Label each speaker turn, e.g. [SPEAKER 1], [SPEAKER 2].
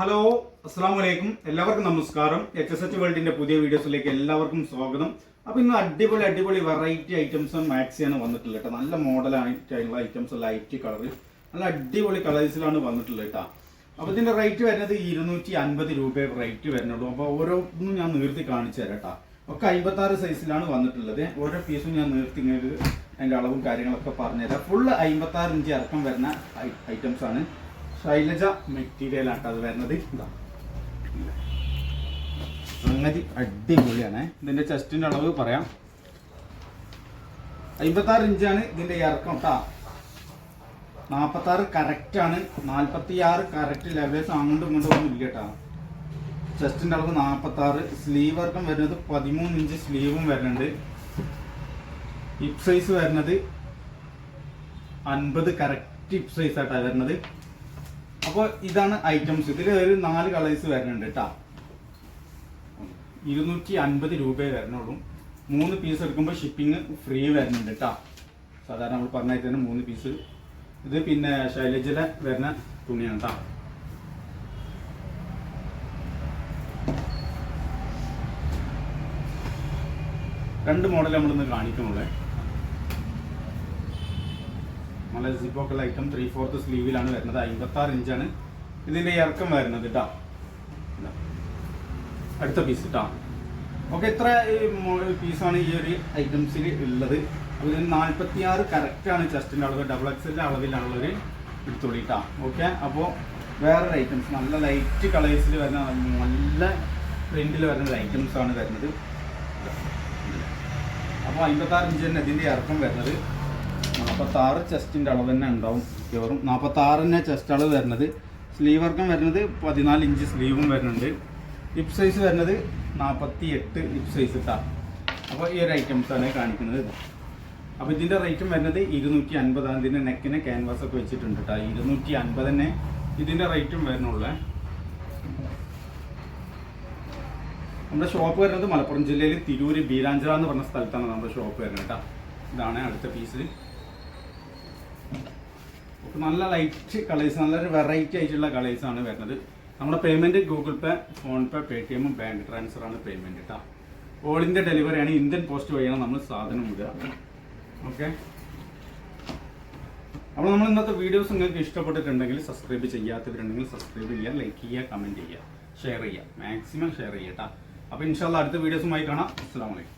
[SPEAKER 1] Hello അസ്സാം വലൈക്കും എല്ലാവർക്കും നമസ്കാരം. എച്ച് എസ് എച്ച് വേൾഡിന്റെ പുതിയ വീഡിയോസിലേക്ക് എല്ലാവർക്കും സ്വാഗതം. അപ്പൊ ഇന്ന് അടിപൊളി അടിപൊളി വെറൈറ്റി ഐറ്റംസ് മാക്സിയാണ് വന്നിട്ടുള്ളത് കേട്ടോ. നല്ല മോഡൽ ആയിട്ടുള്ള ഐറ്റംസ് ലൈറ്റ് കളറിൽ നല്ല അടിപൊളി കളേഴ്സിലാണ് വന്നിട്ടുള്ളത് കേട്ടോ. അപ്പൊ ഇതിന്റെ റേറ്റ് വരുന്നത് ഇരുന്നൂറ്റി അൻപത് രൂപയെ റേറ്റ് വരുന്നുള്ളൂ. അപ്പൊ ഓരോന്നും ഞാൻ നീർത്തി കാണിച്ചു തരാം ഒക്കെ അമ്പത്തി ആറ് സൈസിലാണ് വന്നിട്ടുള്ളത്. ഓരോ പീസും ഞാൻ നീർത്തി അതിന്റെ അളവും കാര്യങ്ങളൊക്കെ പറഞ്ഞുതരാം. ഫുള്ള് അമ്പത്തി ആറ് ഇഞ്ച് ഇറക്കം വരുന്ന ഐറ്റംസ് ആണ്. ശൈലജ മെറ്റീരിയൽ ആട്ടോ അത് വരുന്നത്. ഇതാ. സംഗതി അടിപൊളിയാണ്. ഇതിന്റെ ചെസ്റ്റിന്റെ അളവ് പറയാം. അമ്പത്തി ആറ് ഇഞ്ചാണ് ഇതിന്റെ ഇറക്കം കേട്ടാ നാപ്പത്തി ആറ് കറക്റ്റ് ആണ്. നാൽപ്പത്തി ആറ് കറക്റ്റ് ലെവേഴ്സ് അങ്ങോട്ടും ഇങ്ങോട്ടും ഒന്നും ഇല്ല കേട്ടാ ചെസ്റ്റിന്റെ അളവ് നാപ്പത്തി ആറ് സ്ലീവ് വർക്കം വരുന്നത് പതിമൂന്ന് ഇഞ്ച് സ്ലീവും വരുന്നുണ്ട്. ഹിപ് സൈസ് വരുന്നത് അൻപത് കറക്റ്റ് ഹിപ് സൈസ് ആയിട്ടാണ് വരുന്നത്. അപ്പോൾ ഇതാണ് ഐറ്റംസ് ഇതിൽ ഒരു നാല് കളേഴ്സ് വരുന്നുണ്ട് കേട്ടാ ഇരുന്നൂറ്റി അൻപത് രൂപയെ വരുന്നുള്ളൂ. മൂന്ന് പീസ് എടുക്കുമ്പോൾ ഷിപ്പിംഗ് ഫ്രീ വരുന്നുണ്ട് കേട്ടാ സാധാരണ നമ്മൾ പറഞ്ഞ തന്നെ മൂന്ന് പീസ് ഇത് പിന്നെ ശൈലജിലെ വരുന്ന തുണിയാണ് കേട്ടോ രണ്ട് മോഡൽ നമ്മളിന്ന് കാണിക്കുന്നുള്ളേ. നല്ല സിപ്പോക്കൽ ഐറ്റം ത്രീ ഫോർത്ത് സ്ലീവിലാണ് വരുന്നത്. അമ്പത്തി ആറ് ഇഞ്ചാണ് ഇതിന്റെ ഇറക്കം വരുന്നത് കേട്ടോ അടുത്ത പീസ് കേട്ടോ ഓക്കെ ഇത്ര പീസാണ് ഈ ഒരു ഐറ്റംസിൽ ഉള്ളത്. ഇതിന് നാൽപ്പത്തി ആറ് കറക്റ്റാണ് ചെസ്റ്റിന്റെ അളവ്. ഡബിൾ എക്സിന്റെ അളവിലാണുള്ളൊരു എടുത്തോളി കേട്ടോ ഓക്കെ അപ്പോൾ വേറൊരു ഐറ്റംസ് നല്ല ലൈറ്റ് കളേഴ്സിൽ വരുന്ന നല്ല പ്രിന്റിൽ വരുന്ന ഐറ്റംസ് ആണ് വരുന്നത്. അപ്പോൾ അമ്പത്താറ് ഇഞ്ച് തന്നെ ഇതിന്റെ ഇറക്കം വരുന്നത്. നാൽപ്പത്താറ് ചെസ്റ്റിന്റെ അളവ് തന്നെ ഉണ്ടാവും മിക്കവാറും. നാൽപ്പത്താറിന് ചെസ്റ്റ് അളവ് വരുന്നത്. സ്ലീവ് വർക്കം വരുന്നത് പതിനാല് ഇഞ്ച് സ്ലീവും വരുന്നുണ്ട്. ഹിപ്പ് സൈസ് വരുന്നത് നാൽപ്പത്തി എട്ട് ഹിപ്പ് സൈസ് ഇട്ടാണ് അപ്പോൾ ഈ ഒരു ഐറ്റംസ് ആണ് കാണിക്കുന്നത് അപ്പോൾ ഇതിന്റെ റേറ്റും വരുന്നത് ഇരുന്നൂറ്റി അൻപതാണ്. ഇതിന്റെ നെക്കിന് ക്യാൻവാസ് ഒക്കെ വെച്ചിട്ടുണ്ട് കേട്ടോ ഇരുന്നൂറ്റി അൻപത് തന്നെ ഇതിന്റെ റേറ്റും വരുന്നുള്ളേ. നമ്മുടെ ഷോപ്പ് വരുന്നത് മലപ്പുറം ജില്ലയിൽ തിരൂര് ബീരാഞ്ചറ എന്ന് പറഞ്ഞ സ്ഥലത്താണ് നമ്മുടെ ഷോപ്പ് വരുന്നത് കേട്ടോ ഇതാണ് അടുത്ത പീസ് നല്ല ലൈറ്റ് കളേഴ്സ് നല്ലൊരു വെറൈറ്റി ആയിട്ടുള്ള കളേഴ്സ് ആണ് വരുന്നത്. നമ്മുടെ payment Google Pay PhonePe T എമ്മും ബാങ്ക് ട്രാൻസ്ഫർ ആണ് പേയ്മെന്റ് കേട്ടോ ഓൾ ഇന്ത്യ ഡെലിവറി ആണ് ഇന്ത്യൻ പോസ്റ്റ് വഴിയാണ് നമ്മൾ സാധനം വിടുക. ഓക്കെ അപ്പോൾ നമ്മൾ ഇന്നത്തെ വീഡിയോസ് നിങ്ങൾക്ക് ഇഷ്ടപ്പെട്ടിട്ടുണ്ടെങ്കിൽ സബ്സ്ക്രൈബ് ചെയ്യാത്തവരുണ്ടെങ്കിൽ സബ്സ്ക്രൈബ് ചെയ്യുക ലൈക്ക് ചെയ്യുക കമന്റ് ചെയ്യുക ഷെയർ ചെയ്യുക. മാക്സിമം ഷെയർ ചെയ്യുക കേട്ടോ അപ്പോൾ ഇൻഷാല്ല അടുത്ത വീഡിയോസുമായി കാണാം. അസ്സാം വലൈക്കും